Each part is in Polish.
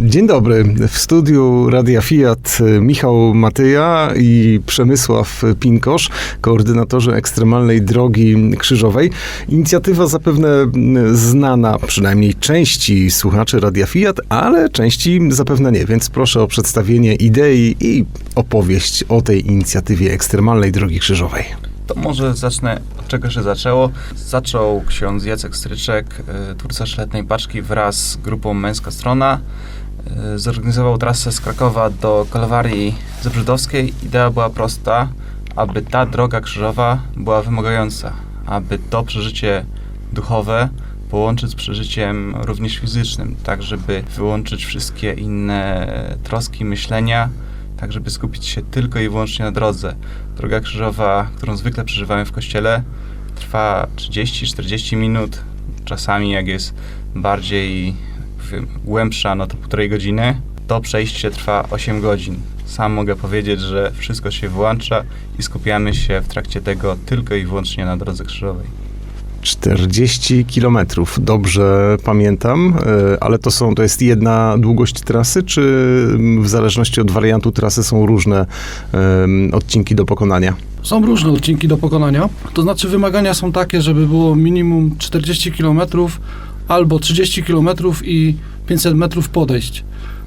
Dzień dobry. W studiu Radia Fiat y, Michał Matyja i Przemysław Pinkosz, koordynatorzy ekstremalnej drogi krzyżowej. Inicjatywa zapewne mm, znana przynajmniej części słuchaczy Radia Fiat, ale części zapewne nie, więc proszę o przedstawienie idei i opowieść o tej inicjatywie ekstremalnej drogi krzyżowej. To może zacznę od czego się zaczęło. Zaczął ksiądz Jacek Stryczek, y, twórca Szletnej Paczki wraz z grupą Męska Strona. Y, Zorganizował trasę z Krakowa do Kalwarii Zebrzydowskiej. Idea była prosta, aby ta droga krzyżowa była wymagająca, aby to przeżycie duchowe połączyć z przeżyciem również fizycznym, tak żeby wyłączyć wszystkie inne troski, myślenia, tak żeby skupić się tylko i wyłącznie na drodze. Droga krzyżowa, którą zwykle przeżywamy w kościele, trwa 30-40 minut. Czasami, jak jest bardziej głębsza, no to półtorej godziny. To przejście trwa 8 godzin. Sam mogę powiedzieć, że wszystko się wyłącza i skupiamy się w trakcie tego tylko i wyłącznie na drodze krzyżowej. 40 kilometrów, dobrze pamiętam, y, ale to są, to jest jedna długość trasy, czy w zależności od wariantu trasy są różne odcinki do pokonania? Są różne odcinki do pokonania. To znaczy wymagania są takie, żeby było minimum 40 km albo 30 km i 500 metrów podejść.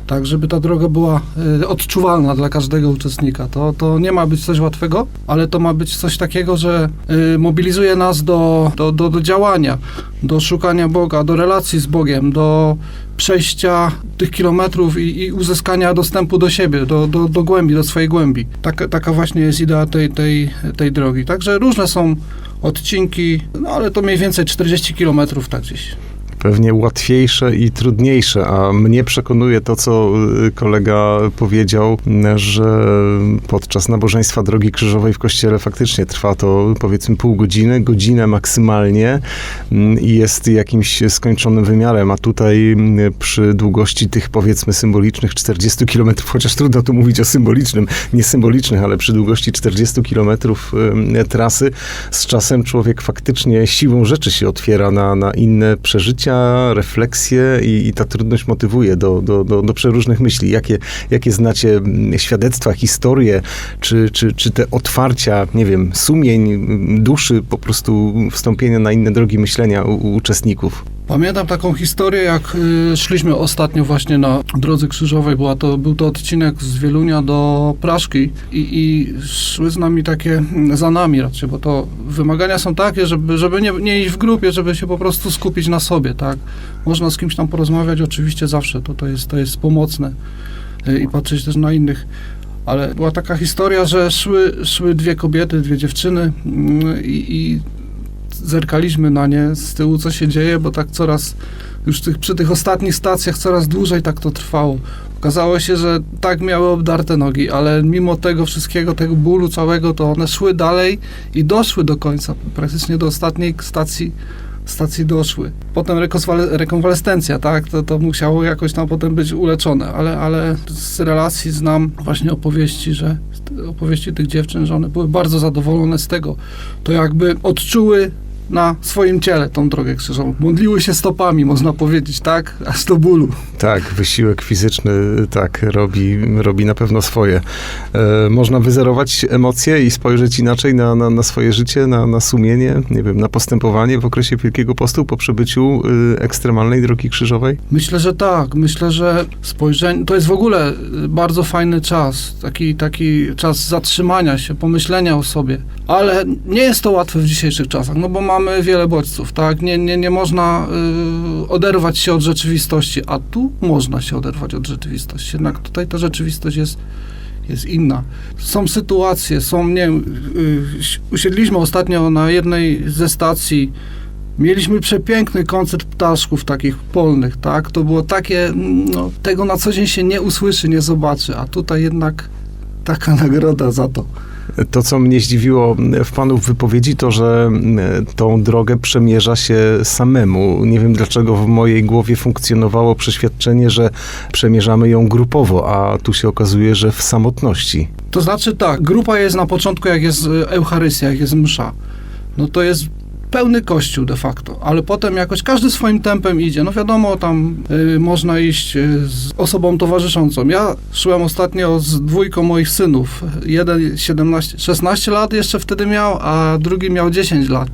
Tak, żeby ta droga była y, odczuwalna dla każdego uczestnika. To, to nie ma być coś łatwego, ale to ma być coś takiego, że y, mobilizuje nas do, do, do, do działania, do szukania Boga, do relacji z Bogiem, do przejścia tych kilometrów i, i uzyskania dostępu do siebie, do, do, do głębi, do swojej głębi. Taka, taka właśnie jest idea tej, tej, tej drogi. Także różne są odcinki, no ale to mniej więcej 40 kilometrów tak gdzieś. Pewnie łatwiejsze i trudniejsze, a mnie przekonuje to, co y, kolega powiedział, że podczas nabożeństwa Drogi Krzyżowej w kościele faktycznie trwa to powiedzmy pół godziny, godzinę maksymalnie mm, i jest jakimś skończonym wymiarem, a tutaj mm, przy długości tych powiedzmy symbolicznych 40 km, chociaż trudno tu mówić o symbolicznym, nie symbolicznych, ale przy długości 40 km trasy, z czasem człowiek faktycznie siłą rzeczy się otwiera na, na inne przeżycia, refleksje i, i ta trudność motywuje do, do, do, do przeróżnych myśli. Jakie, jakie znacie mm, świadectwa, historie, czy, czy, czy te otwarcia, nie wiem, sumień, mm, duszy, po prostu wstąpienia na inne drogi myślenia u, u uczestników? Pamiętam taką historię, jak y, szliśmy ostatnio właśnie na drodze krzyżowej. Była to, był to odcinek z Wielunia do Praszki i, i szły z nami takie, mm, za nami raczej, bo to wymagania są takie, żeby, żeby nie, nie iść w grupie, żeby się po prostu skupić na sobie, tak? Można z kimś tam porozmawiać, oczywiście zawsze, to, to, jest, to jest pomocne y, i patrzeć też na innych. Ale była taka historia, że szły, szły dwie kobiety, dwie dziewczyny mm, i, i zerkaliśmy na nie z tyłu, co się dzieje, bo tak coraz, już tych, przy tych ostatnich stacjach coraz dłużej tak to trwało. Okazało się, że tak miały obdarte nogi, ale mimo tego wszystkiego, tego bólu całego, to one szły dalej i doszły do końca, praktycznie do ostatniej stacji stacji doszły. Potem rekonwale- rekonwalescencja, tak, to, to musiało jakoś tam potem być uleczone, ale, ale z relacji znam właśnie opowieści, że opowieści tych dziewczyn, że one były bardzo zadowolone z tego. To jakby odczuły na swoim ciele tą drogę krzyżową. Modliły się stopami, można powiedzieć, tak? Aż do bólu. Tak, wysiłek fizyczny tak robi, robi na pewno swoje. E, można wyzerować emocje i spojrzeć inaczej na, na, na swoje życie, na, na sumienie, nie wiem, na postępowanie w okresie Wielkiego Postu po przebyciu y, ekstremalnej drogi krzyżowej? Myślę, że tak. Myślę, że spojrzenie to jest w ogóle y, bardzo fajny czas. Taki, taki czas zatrzymania się, pomyślenia o sobie. Ale nie jest to łatwe w dzisiejszych czasach, no bo mamy wiele bodźców, tak? Nie, nie, nie można y, oderwać się od rzeczywistości, a tu można się oderwać od rzeczywistości. Jednak tutaj ta rzeczywistość jest jest inna. Są sytuacje, są, nie wiem, y, usiedliśmy ostatnio na jednej ze stacji, mieliśmy przepiękny koncert ptaszków takich polnych, tak? To było takie, no, tego na co dzień się nie usłyszy, nie zobaczy, a tutaj jednak taka nagroda za to. To, co mnie zdziwiło w panów wypowiedzi, to, że e, tą drogę przemierza się samemu. Nie wiem, dlaczego w mojej głowie funkcjonowało przeświadczenie, że przemierzamy ją grupowo, a tu się okazuje, że w samotności. To znaczy tak, grupa jest na początku, jak jest e, Eucharystia, jak jest msza. No to jest pełny kościół de facto, ale potem jakoś każdy swoim tempem idzie. No wiadomo, tam y, można iść y, z osobą towarzyszącą. Ja szłem ostatnio z dwójką moich synów. Jeden 17, 16 lat jeszcze wtedy miał, a drugi miał 10 lat.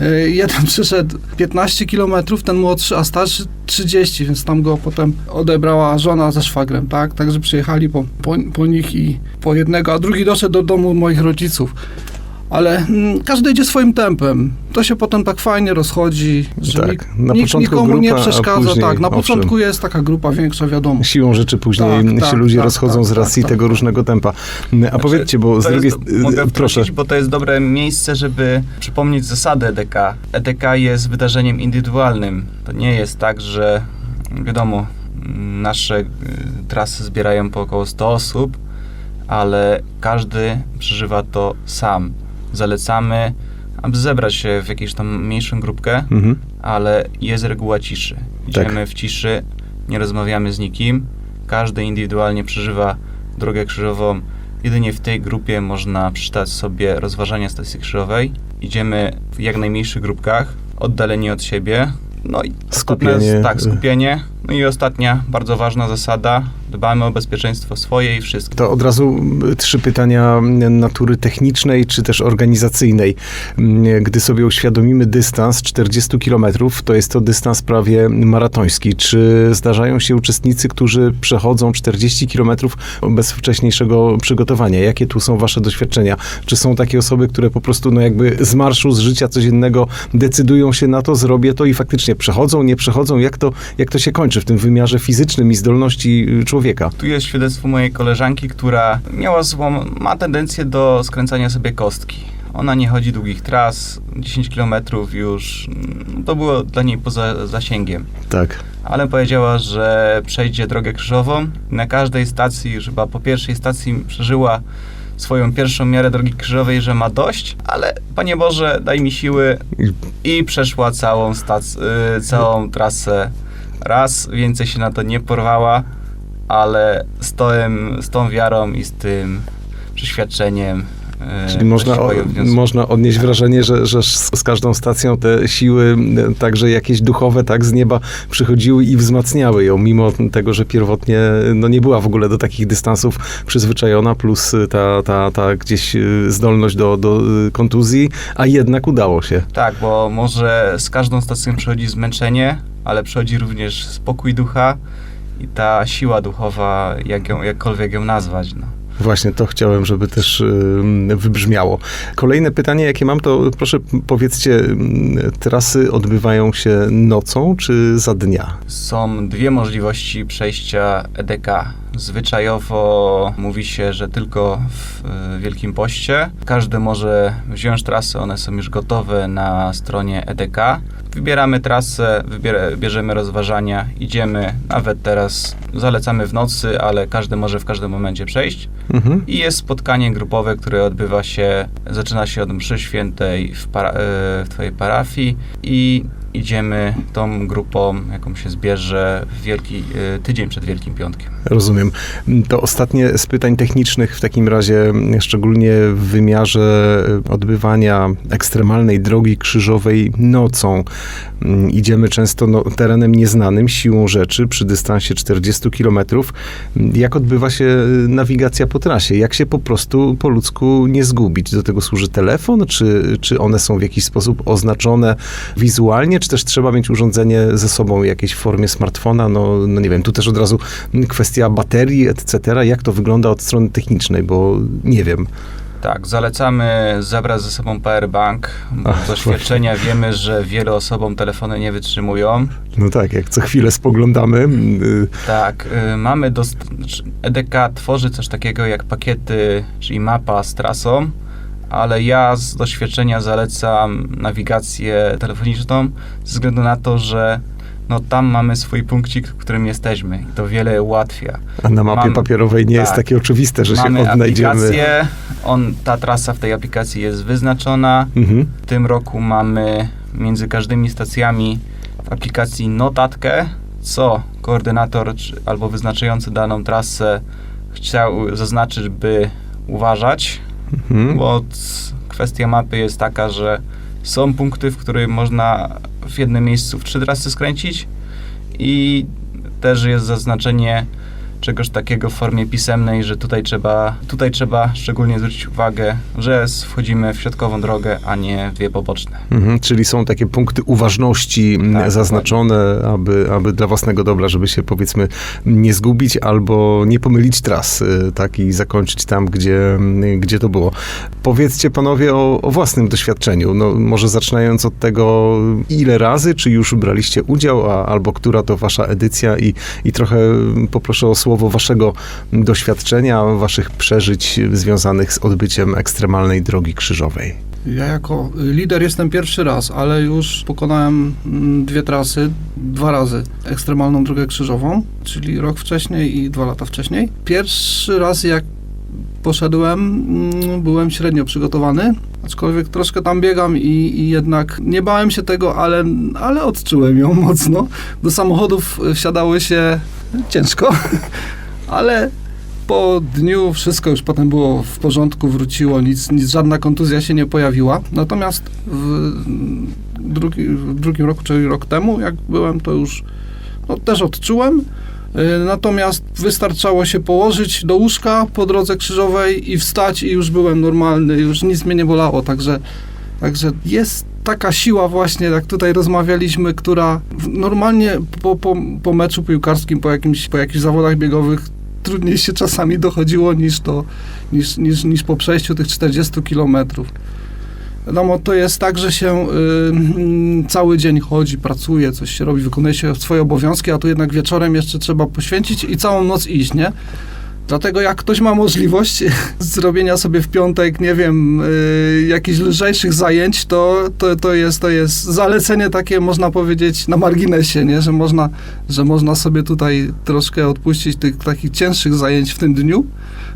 Y, Jeden przyszedł 15 kilometrów, ten młodszy, a starszy 30, więc tam go potem odebrała żona ze szwagrem, tak? Także przyjechali po, po, po nich i po jednego, a drugi doszedł do domu moich rodziców. Ale mm, każdy idzie swoim tempem. To się potem tak fajnie rozchodzi, że Tak, nikt, na nikt początku nikomu nie grupa, a przeszkadza. później, tak, na owszem. początku jest taka grupa większa, wiadomo. Siłą rzeczy później Tak, się tak, ludzie tak, rozchodzą tak, z racji tak, tego tak. różnego tempa. A Znaczy, powiedzcie, bo z to drugiej... jest, mogę proszę. bo to jest dobre miejsce, żeby przypomnieć zasady EDK. EDK jest wydarzeniem indywidualnym. To nie jest tak, że wiadomo, nasze y, trasy zbierają po około 100 osób, ale każdy przeżywa to sam. Zalecamy, aby zebrać się w jakąś tam mniejszą grupkę, Mhm. ale jest reguła ciszy. Tak. Idziemy w ciszy, nie rozmawiamy z nikim, każdy indywidualnie przeżywa drogę krzyżową. Jedynie w tej grupie można przeczytać sobie rozważania stacji krzyżowej. Idziemy w jak najmniejszych grupkach, oddaleni od siebie. No i Skupienie. Jest, tak, skupienie. No i ostatnia, bardzo ważna zasada, dbamy o bezpieczeństwo swoje i wszystkich. To od razu trzy pytania natury technicznej czy też organizacyjnej. Gdy sobie uświadomimy dystans 40 km, to jest to dystans prawie maratoński. Czy zdarzają się uczestnicy, którzy przechodzą 40 km bez wcześniejszego przygotowania? Jakie tu są wasze doświadczenia? Czy są takie osoby, które po prostu no jakby z marszu, z życia codziennego decydują się na to, zrobię to i faktycznie przechodzą, nie przechodzą? Jak to, jak to się kończy w tym wymiarze fizycznym i zdolności y, człowieka? Tu jest świadectwo mojej koleżanki, która miała złą, ma tendencję do skręcania sobie kostki. Ona nie chodzi długich tras, 10 km już, mm, to było dla niej poza zasięgiem. Tak. Ale powiedziała, że przejdzie drogę krzyżową. Na każdej stacji, już chyba po pierwszej stacji przeżyła swoją pierwszą miarę drogi krzyżowej, że ma dość, ale Panie Boże, daj mi siły i przeszła całą, stac- y, całą trasę raz, więcej się na to nie porwała, ale z, tym, z tą wiarą i z tym przeświadczeniem y, Czyli można, można odnieść wrażenie, że, że z każdą stacją te siły, e, także jakieś duchowe, tak z nieba przychodziły i wzmacniały ją, mimo tego, że pierwotnie no, nie była w ogóle do takich dystansów przyzwyczajona, plus ta, ta, ta gdzieś e, zdolność do, do e, kontuzji, a jednak udało się. Tak, bo może z każdą stacją przychodzi zmęczenie, ale przychodzi również spokój ducha i ta siła duchowa, jak ją, jakkolwiek ją nazwać. No. Właśnie to chciałem, żeby też wybrzmiało. Kolejne pytanie, jakie mam, to proszę powiedzcie, trasy odbywają się nocą czy za dnia? Są dwie możliwości przejścia EDK. Zwyczajowo mówi się, że tylko w y, Wielkim Poście. Każdy może wziąć trasy, one są już gotowe na stronie EDK. Wybieramy trasę, wybier- bierzemy rozważania, idziemy. Nawet teraz zalecamy w nocy, ale każdy może w każdym momencie przejść. Mhm. I jest spotkanie grupowe, które odbywa się, zaczyna się od mszy świętej w, para, e, w Twojej parafii i idziemy tą grupą, jaką się zbierze wielki, e, tydzień przed Wielkim Piątkiem. Rozumiem. To ostatnie z pytań technicznych w takim razie, szczególnie w wymiarze odbywania ekstremalnej drogi krzyżowej nocą. Mm, Idziemy często no, terenem nieznanym, siłą rzeczy, przy dystansie 40 km. Jak odbywa się nawigacja po trasie? Jak się po prostu po ludzku nie zgubić? Do tego służy telefon? Czy, czy one są w jakiś sposób oznaczone wizualnie? Czy też trzeba mieć urządzenie ze sobą w jakiejś formie smartfona? No, no nie wiem, tu też od razu kwestia baterii, etc. Jak to wygląda od strony technicznej, bo nie wiem. Tak, zalecamy zabrać ze sobą powerbank. Z doświadczenia wiemy, że wielu osobom telefony nie wytrzymują. No tak, jak co chwilę spoglądamy. Tak, y, mamy dost- znaczy EDK tworzy coś takiego jak pakiety, czyli mapa z trasą, ale ja z doświadczenia zalecam nawigację telefoniczną ze względu na to, że no tam mamy swój punkcik, w którym jesteśmy i to wiele ułatwia. A na mapie Mam- papierowej nie jest tak. takie oczywiste, że mamy się odnajdziemy. aplikację, on, ta trasa w tej aplikacji jest wyznaczona. Mhm. W tym roku mamy między każdymi stacjami w aplikacji notatkę, co koordynator albo wyznaczający daną trasę chciał zaznaczyć, by uważać, Mhm. bo kwestia mapy jest taka, że Są punkty, w których można w jednym miejscu w trzy trasy skręcić i też jest zaznaczenie czegoś takiego w formie pisemnej, że tutaj trzeba, tutaj trzeba szczególnie zwrócić uwagę, że wchodzimy w środkową drogę, a nie w dwie poboczne. Mhm, czyli są takie punkty uważności Tak, zaznaczone, aby, aby dla własnego dobra, żeby się powiedzmy nie zgubić albo nie pomylić tras, y, tak, i zakończyć tam, gdzie, gdzie to było. Powiedzcie panowie o, o własnym doświadczeniu. No, może zaczynając od tego, ile razy, czy już braliście udział, a, albo która to wasza edycja i, i trochę poproszę o słowo waszego doświadczenia, waszych przeżyć związanych z odbyciem ekstremalnej drogi krzyżowej. Ja jako lider jestem pierwszy raz, ale już pokonałem mm, dwie trasy, dwa razy ekstremalną drogę krzyżową, czyli rok wcześniej i dwa lata wcześniej. Pierwszy raz jak poszedłem, mm, byłem średnio przygotowany, aczkolwiek troszkę tam biegam i, i jednak nie bałem się tego, ale, ale odczułem ją mocno. Do samochodów wsiadało się ciężko, ale po dniu wszystko już potem było w porządku, wróciło, nic, nic żadna kontuzja się nie pojawiła. Natomiast w, drugi, w drugim roku, czyli rok temu, jak byłem, to już no, też odczułem. Y, Natomiast wystarczało się położyć do łóżka po drodze krzyżowej i wstać i już byłem normalny, już nic mnie nie bolało, także, także jest taka siła właśnie, jak tutaj rozmawialiśmy, która normalnie po, po, po meczu piłkarskim, po, jakimś, po jakichś zawodach biegowych trudniej się czasami dochodziło niż, to, niż, niż, niż po przejściu tych 40 kilometrów. Wiadomo, to jest tak, że się y, cały dzień chodzi, pracuje, coś się robi, wykonuje się swoje obowiązki, a tu jednak wieczorem jeszcze trzeba poświęcić i całą noc iść, nie? Dlatego jak ktoś ma możliwość zrobienia sobie w piątek, nie wiem, y, jakichś lżejszych zajęć, to, to, to, jest, to jest zalecenie takie, można powiedzieć, na marginesie, nie? Że, można, że można sobie tutaj troszkę odpuścić tych takich cięższych zajęć w tym dniu,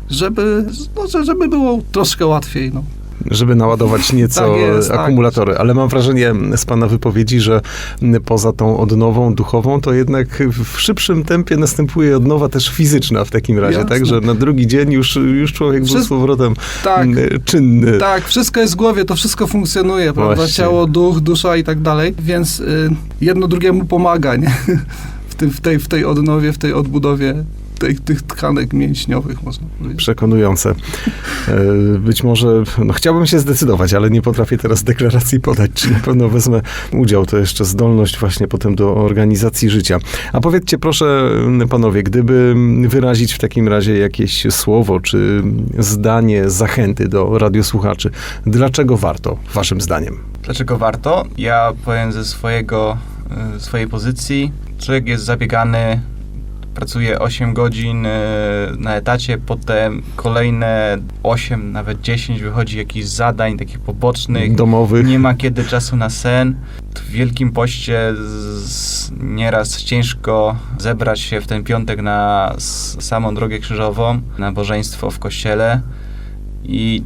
żeby, no, że- żeby było troszkę łatwiej, no. Żeby naładować nieco Tak jest, tak. akumulatory. Ale mam wrażenie z pana wypowiedzi, że poza tą odnową duchową, to jednak w szybszym tempie następuje odnowa też fizyczna w takim razie, Jasne. tak? Że na drugi dzień już, już człowiek był z powrotem Tak, m, czynny. Tak, wszystko jest w głowie, to wszystko funkcjonuje, prawda? Właśnie. Ciało, duch, dusza i tak dalej, więc y, jedno drugiemu pomaga, nie? W, tej, w tej odnowie, w tej odbudowie tej, tych tkanek mięśniowych, można powiedzieć. Przekonujące. E, Być może, no chciałbym się zdecydować, ale nie potrafię teraz deklaracji podać, czy na pewno wezmę udział. To jeszcze zdolność właśnie potem do organizacji życia. A powiedzcie proszę, panowie, gdyby wyrazić w takim razie jakieś słowo, czy zdanie zachęty do radiosłuchaczy, dlaczego warto, waszym zdaniem? Dlaczego warto? Ja powiem ze swojego, y, swojej pozycji. Człowiek jest zabiegany, pracuje 8 godzin y, na etacie, potem kolejne 8, nawet 10 wychodzi jakichś zadań takich pobocznych. Domowych? Nie ma kiedy czasu na sen. W Wielkim Poście z, nieraz ciężko zebrać się w ten piątek na samą drogę krzyżową, nabożeństwo w kościele i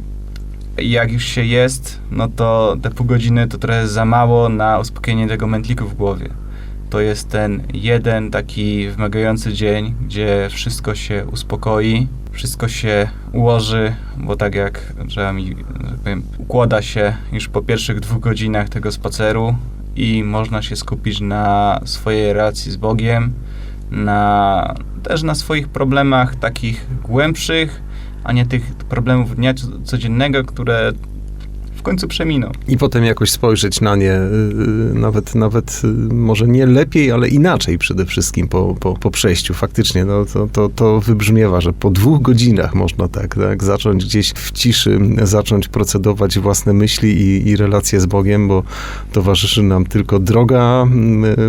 jak już się jest, no to te pół godziny to trochę za mało na uspokojenie tego mętliku w głowie. To jest ten jeden taki wymagający dzień, gdzie wszystko się uspokoi, wszystko się ułoży, bo tak jak trzeba mi, że tak powiem, układa się już po pierwszych dwóch godzinach tego spaceru i można się skupić na swojej relacji z Bogiem, na, też na swoich problemach takich głębszych, a nie tych problemów dnia co- codziennego, które końcu przeminą. I potem jakoś spojrzeć na nie, y, nawet, nawet y, może nie lepiej, ale inaczej przede wszystkim po, po, po przejściu. Faktycznie no, to, to, to wybrzmiewa, że po dwóch godzinach można tak, tak zacząć gdzieś w ciszy, zacząć procedować własne myśli i, i relacje z Bogiem, bo towarzyszy nam tylko droga,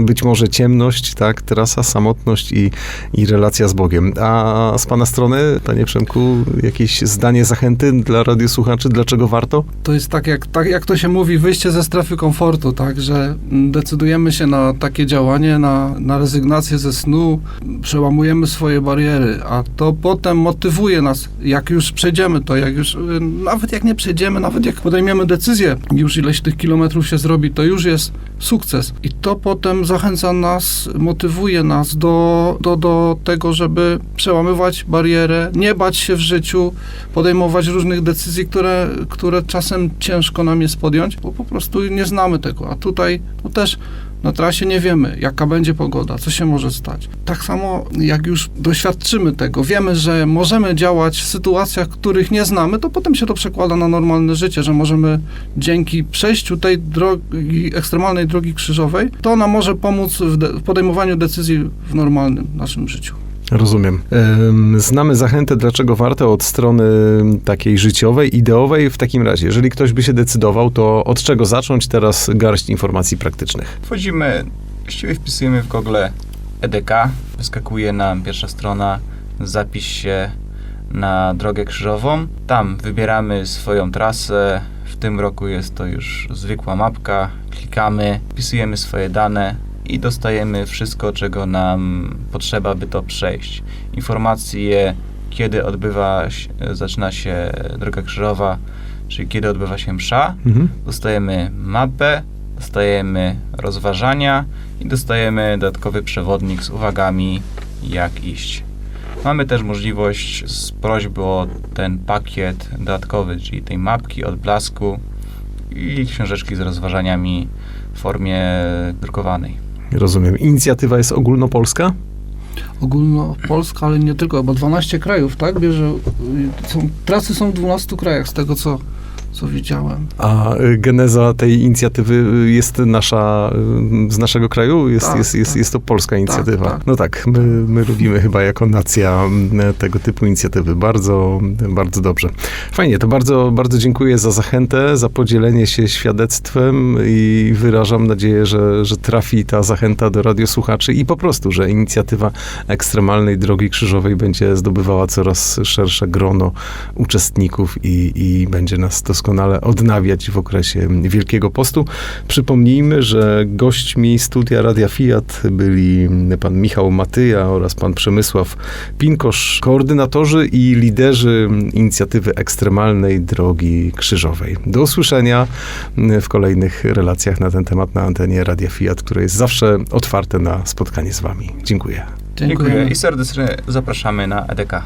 być może ciemność, tak, trasa, samotność i, i relacja z Bogiem. A z pana strony, panie Przemku, jakieś zdanie zachęty dla radiosłuchaczy, dlaczego warto? To jest tak jak, tak, jak to się mówi, wyjście ze strefy komfortu, tak, że decydujemy się na takie działanie, na, na rezygnację ze snu, przełamujemy swoje bariery, a to potem motywuje nas, jak już przejdziemy to, jak już, nawet jak nie przejdziemy, nawet jak podejmiemy decyzję, już ileś tych kilometrów się zrobi, to już jest sukces. I to potem zachęca nas, motywuje nas do, do, do tego, żeby przełamywać barierę, nie bać się w życiu, podejmować różnych decyzji, które, które czasem ciężko nam jest podjąć, bo po prostu nie znamy tego. A tutaj no też na trasie nie wiemy, jaka będzie pogoda, co się może stać. Tak samo jak już doświadczymy tego, wiemy, że możemy działać w sytuacjach, których nie znamy, to potem się to przekłada na normalne życie, że możemy dzięki przejściu tej drogi, ekstremalnej drogi krzyżowej, to ona może pomóc w, de- w podejmowaniu decyzji w normalnym naszym życiu. Rozumiem. Em, Znamy zachętę, dlaczego warto od strony takiej życiowej, ideowej. W takim razie, jeżeli ktoś by się decydował, to od czego zacząć? Teraz garść informacji praktycznych. Wchodzimy, właściwie wpisujemy w Google EDK, wyskakuje nam pierwsza strona, zapisz się na drogę krzyżową. Tam wybieramy swoją trasę. W tym roku jest to już zwykła mapka. Klikamy, wpisujemy swoje dane i dostajemy wszystko, czego nam potrzeba, by to przejść. Informacje, kiedy odbywa się, zaczyna się droga krzyżowa, czyli kiedy odbywa się msza. Mhm. Dostajemy mapę, dostajemy rozważania i dostajemy dodatkowy przewodnik z uwagami, jak iść. Mamy też możliwość z prośby o ten pakiet dodatkowy, czyli tej mapki, odblasku i książeczki z rozważaniami w formie drukowanej. Rozumiem. Inicjatywa jest ogólnopolska? Ogólnopolska, ale nie tylko, bo 12 krajów, tak? Bierze, są, trasy są w 12 krajach, z tego co, co widziałem. A y, geneza tej inicjatywy y, jest nasza, y, z naszego kraju? Jest, Tak, jest, jest, tak. jest to polska inicjatywa. tak. No tak, my, my lubimy chyba jako nacja m, tego typu inicjatywy. Bardzo, bardzo dobrze. Fajnie, to bardzo, bardzo dziękuję za zachętę, za podzielenie się świadectwem i wyrażam nadzieję, że, że trafi ta zachęta do radiosłuchaczy i po prostu, że inicjatywa ekstremalnej drogi krzyżowej będzie zdobywała coraz szersze grono uczestników i, i będzie nas doskonale odnawiać w okresie Wielkiego Postu. Przypomnijmy, że gośćmi studia Radia Fiat byli pan Michał Matyja oraz pan Przemysław Pinkosz, koordynatorzy i liderzy inicjatywy ekstremalnej drogi krzyżowej. Do usłyszenia w kolejnych relacjach na ten temat na antenie Radia Fiat, które jest zawsze otwarte na spotkanie z wami. Dziękuję. Dziękuję i serdecznie zapraszamy na EDK.